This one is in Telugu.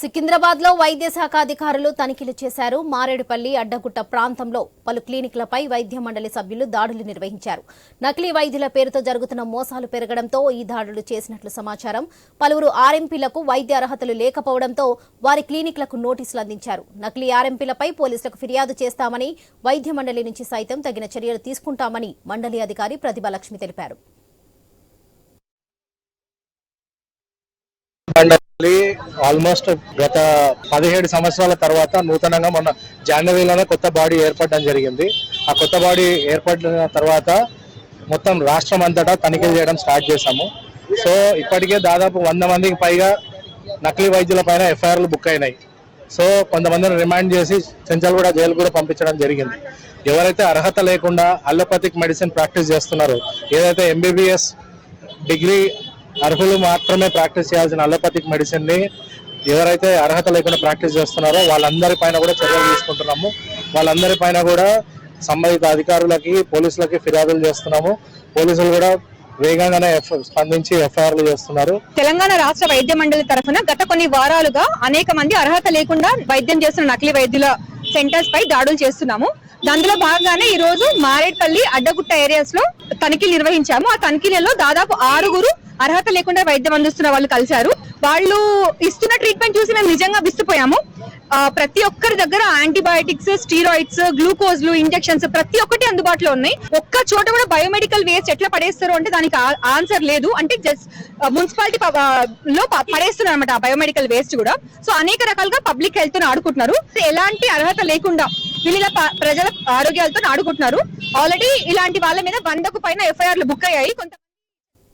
సికింద్రాబాద్లో వైద్య శాఖ అధికారులు తనిఖీలు చేశారు. మారేడుపల్లి అడ్డగుట్ట ప్రాంతంలో పలు క్లినిక్లపై వైద్య మండలి సభ్యులు దాడులు నిర్వహించారు. నకిలీ వైద్యుల పేరుతో జరుగుతున్న మోసాలు పెరగడంతో ఈ దాడులు చేసినట్లు సమాచారం. పలువురు ఆర్ఎంపీలకు వైద్య అర్హతలు లేకపోవడంతో వారి క్లినిక్లకు నోటీసులు అందించారు. నకిలీ ఆర్ఎంపీలపై పోలీసులకు ఫిర్యాదు చేస్తామని వైద్య మండలి నుంచి సైతం తగిన చర్యలు తీసుకుంటామని మండలి అధికారి ప్రతిభాలక్ష్మి తెలిపారు మండలి ఆల్మోస్ట్ గత పదిహేడు సంవత్సరాల తర్వాత నూతనంగా మొన్న జనవరిలోనే కొత్త బాడీ ఏర్పడడం జరిగింది. ఆ కొత్త బాడీ ఏర్పడిన తర్వాత మొత్తం రాష్ట్రం అంతటా తనిఖీలు చేయడం స్టార్ట్ చేశాము. సో ఇప్పటికే దాదాపు వంద మందికి పైగా నకిలీ వైద్యుల పైన ఎఫ్ఐఆర్లు బుక్ అయినాయి. సో కొంతమందిని రిమాండ్ చేసి చెంచల్గూడ జైలు కూడా పంపించడం జరిగింది. ఎవరైతే అర్హత లేకుండా అలోపతిక్ మెడిసిన్ ప్రాక్టీస్ చేస్తున్నారో ఏదైతే ఎంబీబీఎస్ డిగ్రీ అర్హులు మాత్రమే ప్రాక్టీస్ చేయాల్సిన అలోపతిక్ మెడిసిన్ని ఎవరైతే అర్హత లేకుండా ప్రాక్టీస్ చేస్తున్నారో వాళ్ళందరి పైన కూడా చర్యలు తీసుకుంటున్నాము. వాళ్ళందరి పైన కూడా సంబంధిత అధికారులకి పోలీసులకి ఫిర్యాదులు చేస్తున్నాము. పోలీసులు కూడా వేగంగానే స్పందించి ఎఫ్ఐఆర్లు చేస్తున్నారు. తెలంగాణ రాష్ట్ర వైద్య మండలి తరఫున గత కొన్ని వారాలుగా అనేక మంది అర్హత లేకుండా వైద్యం చేస్తున్న నకిలీ వైద్యుల సెంటర్స్ పై దాడులు చేస్తున్నాము. దానిలో భాగంగానే ఈ రోజు మారేడ్పల్లి అడ్డగుట్ట ఏరియాస్లో తనిఖీలు నిర్వహించాము. ఆ తనిఖీలలో దాదాపు ఆరుగురు అర్హత లేకుండా వైద్యం అందిస్తున్న వాళ్ళు కలిశారు. వాళ్ళు ఇస్తున్న ట్రీట్మెంట్ చూసి మేము నిజంగా విస్తుపోయాము. ప్రతి ఒక్కరి దగ్గర యాంటీబయాటిక్స్ స్టీరాయిడ్స్ గ్లూకోజ్లు ఇంజెక్షన్స్ ప్రతి ఒక్కటి అందుబాటులో ఉన్నాయి. ఒక్క చోట కూడా బయోమెడికల్ వేస్ట్ ఎట్లా పడేస్తారు అంటే దానికి ఆన్సర్ లేదు. అంటే జస్ట్ మున్సిపాలిటీ లో పడేస్తున్నారు అనమాట ఆ బయోమెడికల్ వేస్ట్ కూడా. సో అనేక రకాలుగా పబ్లిక్ హెల్త్ ఆడుకుంటున్నారు. ఎలాంటి అర్హత లేకుండా వివిధ ప్రజల ఆరోగ్యాలతో ఆడుకుంటున్నారు. ఆల్రెడీ ఇలాంటి వాళ్ళ మీద వందకు పైన ఎఫ్ఐఆర్లు బుక్ అయ్యాయి. కొంత